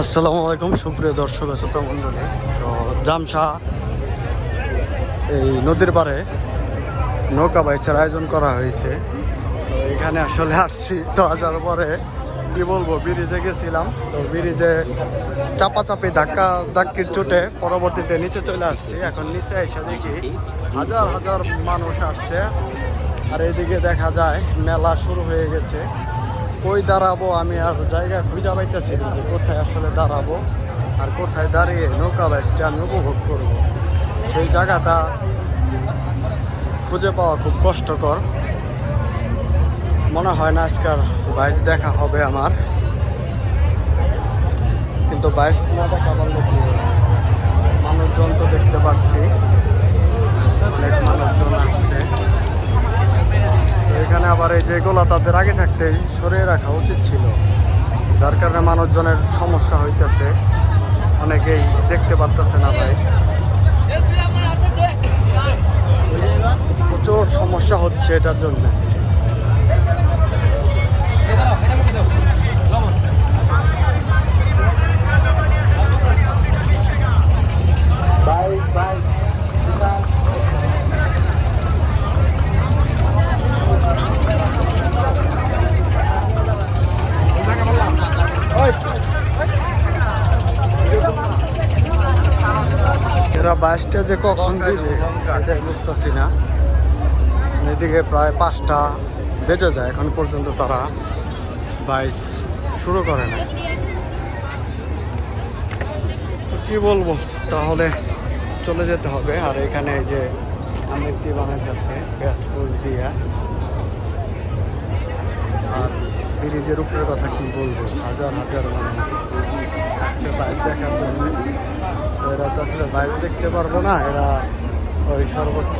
আসসালামু আলাইকুম, সুপ্রিয় দর্শক শ্রোতা মণ্ডলী। তো জামশা, এই নদীর পাড়ে নৌকা বাইচের আয়োজন করা হয়েছে। তো এখানে আসলে আসছি, তো আসার পরে কি বলব, ব্রিজে গেছিলাম। তো ব্রিজে চাপাচাপি ধাক্কা, ধাক্কির চোটে পরবর্তীতে নিচে চলে আসছি। এখন নিচে এসে দেখি হাজার হাজার মানুষ আসছে। আর এদিকে দেখা যায়, মেলা শুরু হয়ে গেছে। কই দাঁড়াবো? আমি আর জায়গা খুঁজে পাইতেছি না যে কোথায় আসলে দাঁড়াবো আর কোথায় দাঁড়িয়ে নৌকা বাইসটা আমি উপভোগ করব। সেই জায়গাটা খুঁজে পাওয়া খুব কষ্টকর। মনে হয় না আজকাল বাইচ দেখা হবে আমার। কিন্তু বাইচ না দেখা পারলে কি? মানুষজন তো দেখতে পাচ্ছি আবার এই যে গোলা তাদের আগে থাকতেই সরিয়ে রাখা উচিত ছিল, যার কারণে মানুষজনের সমস্যা হইতেছে। অনেকেই দেখতে পারতেছে না ভাইস প্রচুর সমস্যা হচ্ছে এটার জন্য এরা বাসটা যে কখন দিবে সেটাই বুঝতেছি না। এদিকে প্রায় পাঁচটা বেজে যায় এখন পর্যন্ত তারা বাইস শুরু করে না কি বলব তাহলে চলে যেতে হবে। আর এখানে যে আমৃতি বানাইতেছে গ্যাস ফুল দিয়া। আর ব্রিজের উপরের কথা কি বলব হাজার হাজার মানুষ। আসছে বাইক দেখার জন্য। এরা তো আসলে বাইরে দেখতে পারব না এরা ওই সর্বোচ্চ